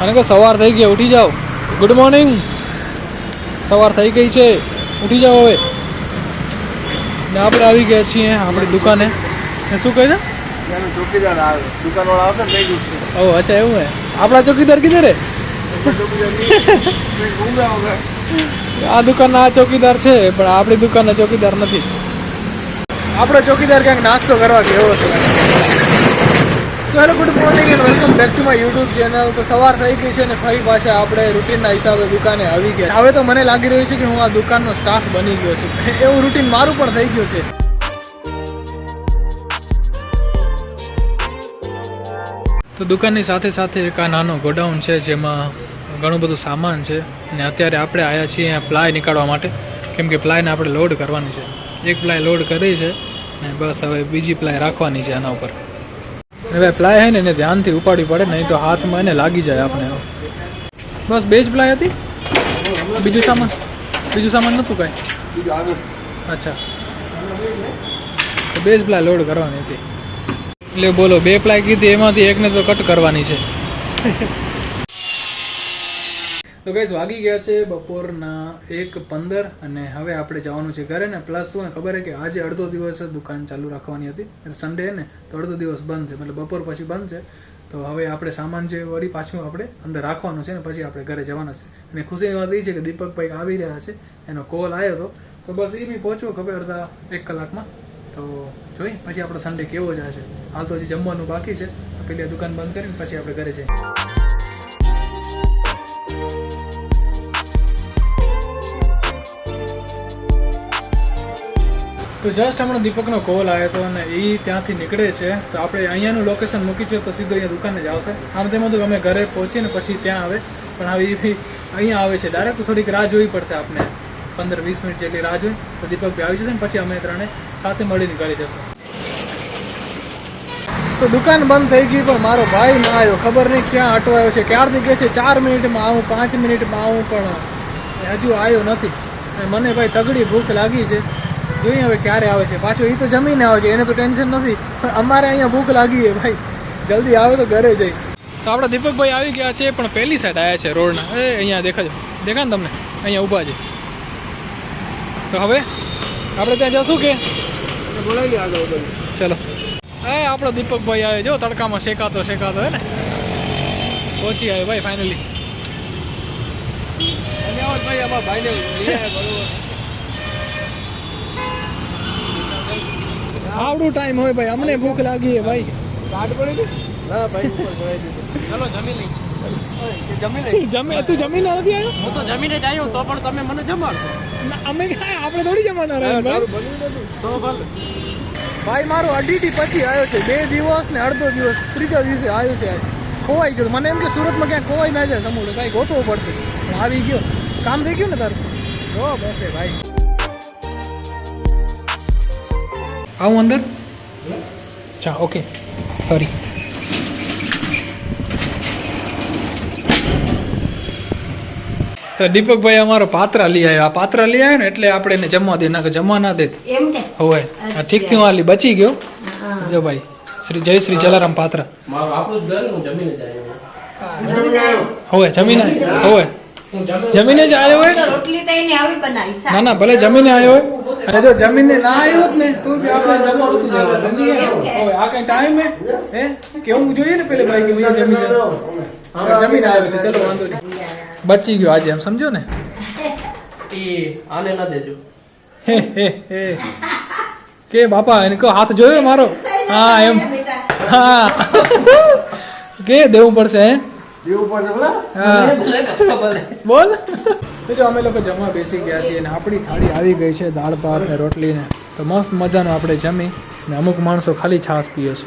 અને કે સવાર થઈ ગઈ ઉઠી જાઓ. ગુડ મોર્નિંગ સવાર થઈ ગઈ છે ઉઠી જાઓ હવે. ને આપણે આવી ગયા છીએ આપણી દુકાને. ને શું કહે છે? ચોકીદાર આવે. દુકાનવાળા આવશે ને લઈ ઓ અચ્છા એવું હે આપણા ચોકીદાર કીધે રે? આ દુકાનના આ ચોકીદાર છે પણ આપણી દુકાનના ચોકીદાર નથી. આપણો ચોકીદાર ક્યાંક નાસ્તો કરવા ગયો છે. Hello good morning and welcome back to my YouTube channel તો સવાર થઈ ગઈ છે ને ફરી પાછા આપણે રૂટીનના હિસાબે દુકાને આવી ગયા. હવે તો મને લાગી રહ્યું છે કે હું આ દુકાનનો સ્ટાફ બની ગયો છું. એવું રૂટીન મારું પણ થઈ ગયું છે. તો દુકાનની સાથે સાથે એક આ નાનો ગોડાઉન છે જેમાં ઘણું બધું સામાન છે. અને અત્યારે આપણે આવ્યા છીએ અહીંયા પ્લાય નીકાળવા માટે. કેમ કે પ્લાયને આપણે લોડ કરવાની છે. એક પ્લાય લોડ કરી છે. ને બસ હવે બીજી પ્લાય રાખવાની છે આના ઉપર. ભાઈ પ્લાય હે ને એને ધ્યાનથી ઉપાડવી પડે, નહીં તો હાથમાં એને લાગી જાય આપણે બસ બે જ પ્લાય હતી? બીજું સામાન? બીજું સામાન નહોતું કાંઈ? અચ્છા. બે જ પ્લાય લોડ કરવાની હતી. એટલે બોલો, બે પ્લાય કીધી, એમાંથી એકને તો કટ કરવાની છે. તો ગઈસ વાગી ગયા છે બપોરના એક પંદર અને હવે આપણે જવાનું છે ઘરે ને પ્લસ શું ખબર છે કે આજે અડધો દિવસ દુકાન ચાલુ રાખવાની હતી. સન્ડે ને, તો અડધો દિવસ બંધ છે. મતલબ બપોર પછી બંધ છે. તો હવે આપણે સામાન જે વળી પાછું આપણે અંદર રાખવાનું છે ને, પછી આપણે ઘરે જવાના છે. અને ખુશીની વાત એ છે કે દીપકભાઈ આવી રહ્યા છે. એનો કોલ આવ્યો હતો તો બસ એ બી પહોંચ્યો ખબર અડધા એક કલાકમાં. તો જોઈ, પછી આપણો સન્ડે કેવો જાય છે. હાલ તો હજી જમવાનું બાકી છે. આ દુકાન બંધ કરીને પછી આપણે ઘરે જઈએ. તો જસ્ટ હમણાં દીપકનો કોલ આવ્યો હતો અને એ ત્યાંથી નીકળે છે. તો આપણે અહીંયાનું લોકેશન મૂકી છે તો સીધો અહીંયા દુકાને જ આવશે. આમ તેમ હતું અમે ઘરે પહોંચીને પછી ત્યાં આવે. પણ હવે એ અહીંયા આવે છે. ડાયરેક્ટ થોડીક રાહ જોવી પડશે આપણે પંદર, વીસ મિનિટ જેટલી રાહ જોઈ. તો દીપક આવી જશે ને પછી અમે ત્રણે સાથે મળીને ઘરે જશું. તો દુકાન બંધ થઈ ગઈ પણ મારો ભાઈ ના આવ્યો. ખબર નહીં ક્યાં અટવાયો છે. ક્યારથી કહે છે? ચાર મિનિટમાં આવું, પાંચ મિનિટમાં આવું પણ હજુ આવ્યો નથી. મને ભાઈ તગડી ભૂખ લાગી છે. જોઈએ હવે ક્યારે આવે છે. પાછો એ તો જમીને આવે છે એને તો ટેન્શન નથી. પણ અમારે અહીંયા ભૂખ લાગી છે ભાઈ. જલ્દી આવે તો ઘરે જઈ. તો આપણા દીપકભાઈ આવી ગયા છે પણ પહેલી સાઈડ આવ્યા છે રોડના. એ અહીંયા દેખાજો. દેખાય ને તમને? અહીંયા ઊભા છે. તો હવે આપણે ત્યાં જશું કે? બોલાવીએ આગળ ચલો. એ આપણો દીપકભાઈ આવે જો તડકામાં શેકાતો શેકાતો હે ને? પહોંચી આવે ભાઈ ફાઇનલી ભાઈ અમારા ભાઈને લઈ આવ્યા બરોબર આવડું ટાઈમ હોય ભાઈ. અમને ભૂખ લાગી છે ભાઈ. ના ભાઈ. દીધું જમી લઈ જમી લઈ જમે તું જમીને નથી આવ્યો હું તો જમીને જ આવ્યો તો પણ તમે મને જમાડશો અમે ક્યાં આપણે થોડી જમાના રહ્યા ભાઈ. તો ભલે. ભાઈ મારો અઢીટી પછી આવ્યો છે. બે દિવસ ને અડધો દિવસ ત્રીજા દિવસે આવ્યો છે ખોવાઈ ગયો મને એમ કે સુરતમાં ક્યાંક ખોવાઈ ના જાય સમૂહ કાંઈ ગોતવો પડશે. હું આવી ગયો. કામ થઈ ગયું ને તારું? જો બેસે ભાઈ. આવું અંદર? ચા ઓકે સોરી દીપકભાઈ અમારો પાત્રા લઈ આવ્યો. આ પાત્રા લઈ આવ્યો ને એટલે આપણે એને જમવા દે ના કે જમવા ના દે. હોય ઠીકથી વાલી બચી ગયો. જો ભાઈ શ્રી જય શ્રી જલારામ પાત્રા. મારું આપણું જ ઘર હું જમીને હવે. જમીને જમીને જમીને જ આવ્યો હોય રોટલી તઈને આવી બનાવી ના ના ભલે જમીને આવ્યો હોય. અને જો જમીને ના આવ્યો ને. તો બી આપણે જમવા નતું જવાનું. હવે આ કઈ ટાઈમ હે? હે? કેવું જોઈએ ને પેલે ભાઈ કે હું અહીંયા જમી જમીને આવ્યો છે. ચલો વાંધો નહીં. બચી ગયો આજે એમ સમજો ને? એ આને ના દેજો. હે હે હે. કે બાપા એને કહો હાથ જોયો મારો? હા એમ. હા. કે દેવું પડશે હે? બોલા હા. બોલ. તો જો અમે લોકો જમવા બેસી ગયા છીએ અને આપણી થાળી આવી ગઈ છે દાળ ભાત ને રોટલી ને તો મસ્ત મજાનું આપણે જમી ને અમુક માણસો ખાલી છાશ પીએ છે.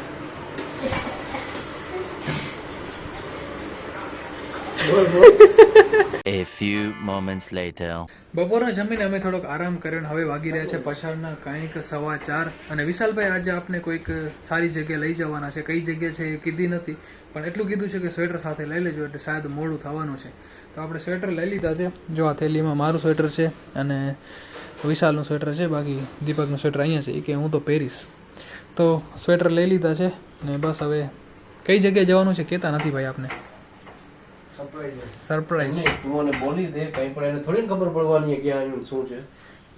A few moments later. બપોરના જમીને અમે થોડોક આરામ કર્યો હવે વાગી રહ્યા છે પછાડના કાંઈક સવા ચાર. અને વિશાલભાઈ આજે આપને કોઈક સારી જગ્યાએ લઈ જવાના છે. કઈ જગ્યા છે એ કીધી નથી. પણ એટલું કીધું છે કે સ્વેટર સાથે લઈ લેજો એટલે શાયદ મોડું થવાનું છે. તો આપણે સ્વેટર લઈ લીધા છે. જો આ થેલીમાં મારું સ્વેટર છે અને વિશાલનું સ્વેટર છે. બાકી દીપકનું સ્વેટર અહીંયા છે. એ કે હું તો પહેરીશ. તો સ્વેટર લઈ લીધા છે. ને બસ હવે કઈ જગ્યાએ જવાનું છે કહેતા નથી ભાઈ આપને. સરપ્રાઈઝ તું મને બોલી દે કઈ પણ એને થોડી ખબર પડવાની કે આ શું છે.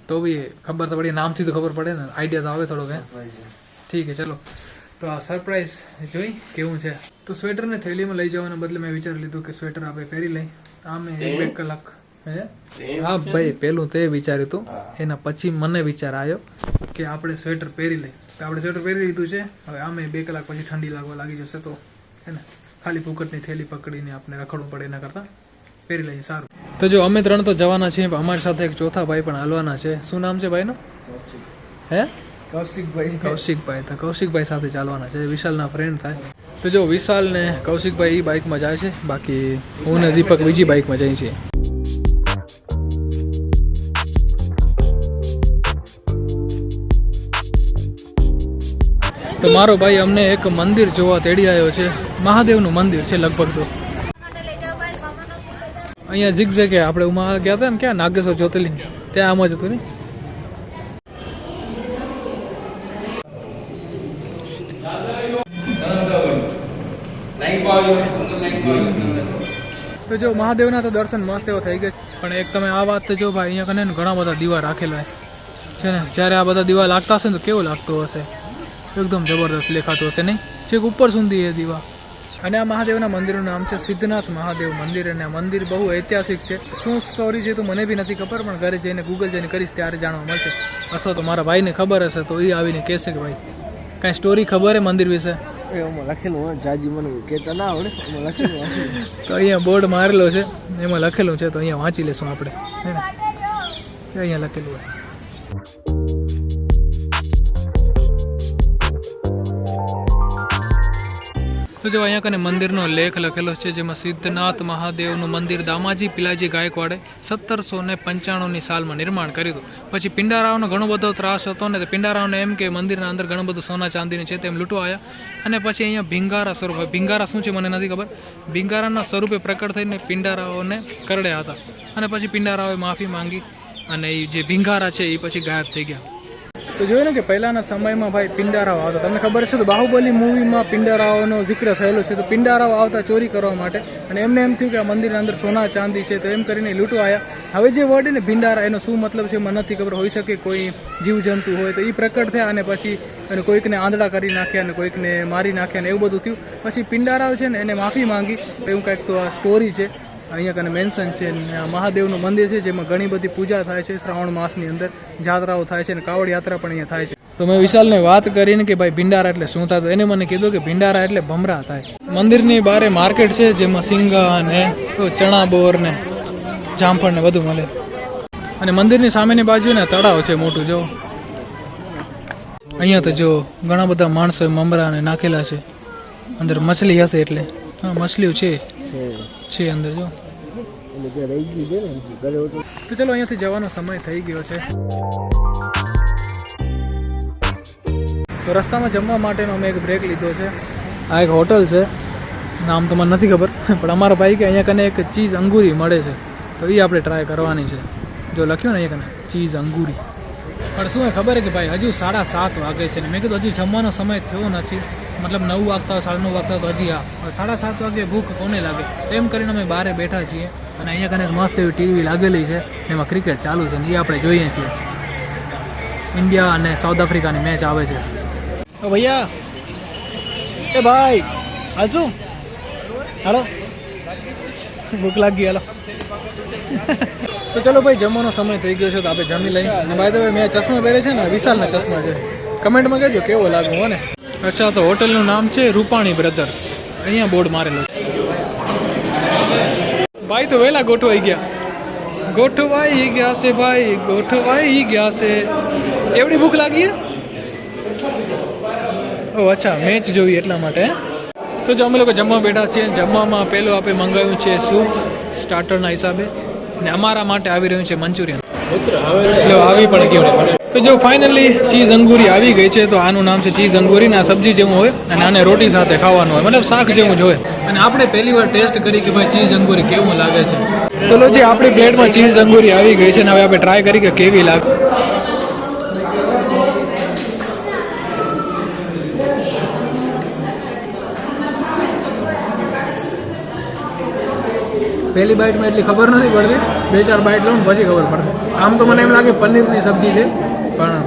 તો બી ખબર તો પડી નામથી તો ખબર પડે ને. આઈડિયા તો આવે થોડો કે ઠીક છે ચલો. તો આ સરપ્રાઈઝ જોઈ કેવું છે? તો સ્વેટરને થેલીમાં લઈ જવાના બદલે મેં વિચારી લીધું કે સ્વેટર આપણે પહેરી લઈ. આમે એક બે કલાક હે? હા ભાઈ પેલું તે વિચાર્યું હતું એના પછી મને વિચાર આવ્યો કે આપણે સ્વેટર પહેરી લઈ. આપણે સ્વેટર પહેરી લીધું છે. હવે આમે બે કલાક પછી ઠંડી લાગવા લાગી જશે તો હે ને? ખાલી ફૂકટની થેલી પકડીને આપણે રખડવું પડે એના કરતાં પહેરી લઈએ સારું. તો જો અમે ત્રણ તો જવાના છીએ પણ અમારી સાથે એક ચોથા ભાઈ પણ હાલવાના છે. શું નામ છે ભાઈનું? હે? કૌશિકભાઈ. કૌશિકભાઈ તો કૌશિકભાઈ સાથે ચાલવાના છે. વિશાલના ફ્રેન્ડ થાય. તો જો વિશાલ ને કૌશિકભાઈ એ બાઇકમાં જાય છે. બાકી હું ને દીપક બીજી બાઇકમાં જઈએ છીએ. તો મારો ભાઈ અમને એક મંદિર જોવા તેડી આવ્યો છે. મહાદેવનું મંદિર છે લગભગ તો. અહીંયા ઝીક કે આપણે ઉમા ગયા હતા ને ક્યાં? નાગેશ્વર જ્યોતિર્લિંગ. ત્યાં આમ જ હતું ને? તો જો મહાદેવના તો દર્શન મસ્ત એવો થઈ ગયા પણ એક તમે આ વાત જો ભાઈ, અહીંયા કને ઘણા બધા દીવા રાખેલા છે. ને? જ્યારે આ બધા દીવા લાગતા હશે ને તો કેવું લાગતું હશે? એકદમ જબરદસ્ત લેખાતું હશે નહીં? છેક ઉપર સુધી એ દીવા. અને આ મહાદેવના મંદિરનું નામ છે સિદ્ધનાથ મહાદેવ મંદિર. અને આ મંદિર બહુ ઐતિહાસિક છે. શું સ્ટોરી છે તો મને બી નથી ખબર પણ ઘરે જઈને ગૂગલ જઈને કરીશ ત્યારે જાણવા મળશે. અથવા તો મારા ભાઈને ખબર હશે તો એ આવીને કહેશે કે ભાઈ કાંઈ સ્ટોરી ખબર હે મંદિર વિશે? એમાં લખેલું હોય જાજી મને કહેતા ના આવડે લખેલું તો અહીંયા બોર્ડ મારેલો છે એમાં લખેલું છે તો અહીંયા વાંચી લેશું આપણે. હે ને? અહીંયા લખેલું હોય. તો જો અહીંયા કને મંદિરનો લેખ લખેલો છે જેમાં સિદ્ધનાથ મહાદેવનું મંદિર દામાજી પિલાજી ગાયકવાડે સત્તરસો ને પંચાણુંની સાલમાં નિર્માણ કર્યું હતું. પછી પિંડારાવનો ઘણો બધો ત્રાસ હતો ને તે પિંડારાવને એમ કે મંદિરના અંદર ઘણું બધું સોના ચાંદીનું છે તેમ લૂંટવા આવ્યા અને પછી અહીંયા ભીંગારા સ્વરૂપ ભીંગારા શું છે મને નથી ખબર. ભીંગારાના સ્વરૂપે પ્રકટ થઈને પિંડારાઓને કરડ્યા હતા. અને પછી પિંડારાઓએ માફી માંગી અને એ જે ભીંગારા છે એ પછી ગાયબ થઈ ગયા. તો જોયું ને કે પહેલાંના સમયમાં ભાઈ પિંડારાઓ આવતા તમને ખબર છે તો બાહુબલી મૂવીમાં પિંડારાઓનો જિક્ર થયેલો છે. તો પિંડારાઓ આવતા ચોરી કરવા માટે અને એમને એમ થયું કે આ મંદિરના અંદર સોના ચાંદી છે તો એમ કરીને લૂંટવા આવ્યા હવે જે વર્ડ ને ભિંડારા, એનો શું મતલબ છે મને નથી ખબર. હોઈ શકે કોઈ જીવજંતુ હોય તો એ પ્રકટ થયા અને પછી અને કોઈકને આંધળા કરી નાખ્યા અને કોઈકને મારી નાખ્યા ને એવું બધું થયું. પછી પિંડારાઓ છે ને એને માફી માંગી. એવું કંઈક તો આ સ્ટોરી છે. અહીંયા કને મેન્શન છે મહાદેવનું મંદિર છે, જેમાં ઘણી બધી પૂજા થાય છે, શ્રાવણ માસની અંદર જાત્રાઓ થાય છે અને કાવડ યાત્રા પણ અહીંયા થાય છે. તો મેં વિશાલને વાત કરીને કે ભાઈ ભિંડારા એટલે શું થાય? એને મને કીધું કે ભિંડારા એટલે ભમરા થાય. મંદિરની બારે માર્કેટ છે, જેમાં સિંગા ને ચણા બોર ને જામફળ ને બધું મળે. અને મંદિરની સામેની બાજુ ને તળાવ છે મોટું, જો. અહીંયા તો જો ઘણા બધા માણસો મમરા ને નાખેલા છે. અંદર મછલી હશે એટલે. હા, મછલીઓ છે. છે અંદર, જો. તો ચલો, અહીંયાથી જવાનો સમય થઈ ગયો છે. તો રસ્તામાં જમવા માટેનો અમે એક બ્રેક લીધો છે. આ એક હોટલ છે. નામ તો મને નથી ખબર, પણ અમારા ભાઈ કે અહીંયા કને એક ચીઝ અંગૂરી મળે છે. તો એ આપણે ટ્રાય કરવાની છે. જો લખ્યું ને અહીંયા કને, ચીઝ અંગૂરી. પણ શું ખબર કે ભાઈ, હજુ સાડા સાત વાગે છે ને. મેં કીધું હજુ જમવાનો સમય થયો નથી. મતલબ નવ વાગતા, સાડા નવ વાગતા હજી આ. સાડા સાત વાગે ભૂખ કોને લાગે? એમ કરીને અમે બહાર બેઠા છીએ અને અહીંયા કને મસ્ત એવી ટીવી લાગેલી છે એમાં ક્રિકેટ ચાલુ છે ને એ આપણે જોઈએ છીએ. ઇન્ડિયા અને સાઉથ આફ્રિકાની મેચ આવે છે. ભૈયા, એ ભાઈ હાલશું હાલો. ભૂખ લાગી, હાલો. તો ચલો ભાઈ, જમવાનો સમય થઈ ગયો છે તો આપણે જમી લઈએ. અને ભાઈ તો મેં ચશ્મા પહેરે છે ને, વિશાલના ચશ્મા છે. કમેન્ટમાં કહેજો, કેવો લાગ્યો હો ને અચ્છા તો હોટલનું નામ છે રૂપાણી બ્રધર્સ. અહીંયા બોર્ડ મારેલું છે. ભાઈ તો વહેલા ગોઠવાઈ ગયા. ગોઠવાઈ ગયા છે ભાઈ ગોઠવાઈ ગયા છે. એવડી ભૂખ લાગી? ઓ અચ્છા મેચ જોઈ એટલા માટે તો જો અમે લોકો જમવા બેઠા છીએ જમવામાં પહેલું આપણે મંગાવ્યું છે સૂપ સ્ટાર્ટરના હિસાબે. ને અમારા માટે આવી રહ્યું છે મંચુરિયન. આવી પણ ગયું. તો જો ફાઇનલી ચીઝ અંગૂરી આવી ગઈ છે, તો આનું નામ છે ચીઝ અંગુરી ને આ સબ્જી જેવું હોય અને આને રોટી સાથે ખાવાનું હોય. મતલબ શાક જેવું જ હોય. અને આપણે પહેલી વાર ટેસ્ટ કરી કે ભાઈ ચીઝ અંગૂરી કેવું લાગે છે. તો લો જે આપણી પ્લેટમાં ચીઝ અંગૂરી આવી ગઈ છે ને હવે આપણે ટ્રાય કરી કે કેવી લાગે. પહેલી બાઇટમાં એટલી ખબર નથી પડતી. બે ચાર બાઇટ લઉં પછી ખબર પડશે. આમ તો મને એમ લાગે પનીરની સબ્જી છે. પણ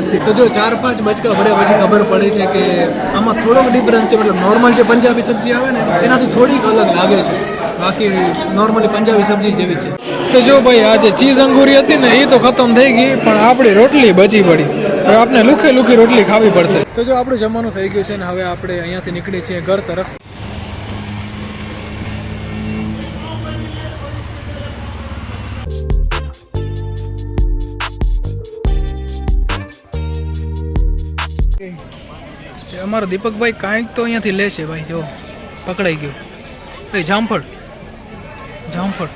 નથી તો જો ચાર પાંચ બચકા ભરે પછી ખબર પડી છે કે આમાં થોડોક ડિફરન્સ છે મતલબ નોર્મલ જે પંજાબી સબ્જી આવે ને એનાથી થોડીક અલગ લાગે છે. બાકી નોર્મલી પંજાબી સબ્જી જેવી છે. તો જો ભાઈ આ જે ચીઝ અંગુરી હતી ને એ તો ખતમ થઈ ગઈ પણ આપણી રોટલી બચી પડી. હવે આપણે લુખે લુખી રોટલી ખાવી પડશે. તો જો આપણું જમવાનું થઈ ગયું છે ને હવે આપણે અહીંયાથી નીકળી છીએ ઘર તરફ. અમારો દીપકભાઈ કાંઈક તો અહીંયાથી લે છે ભાઈ જો પકડાઈ ગયો. એ જામફળ. જામફળ.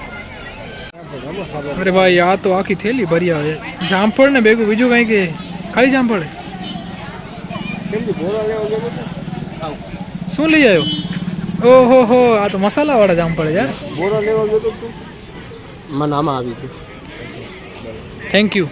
અરે ભાઈ આ તો આખી થેલી ભરી આવે. જામફળ ને ભેગું બીજું કાંઈ કે? ખાલી જામફળ? કેમ કે બોરા લેવા ગયો હતો? શું લઈ આવ્યો? ઓહો હો આ તો મસાલા વાળા જામફળ યાર. બોરા લેવા ગયો તો મને આમાં આવી ગયું. Thank you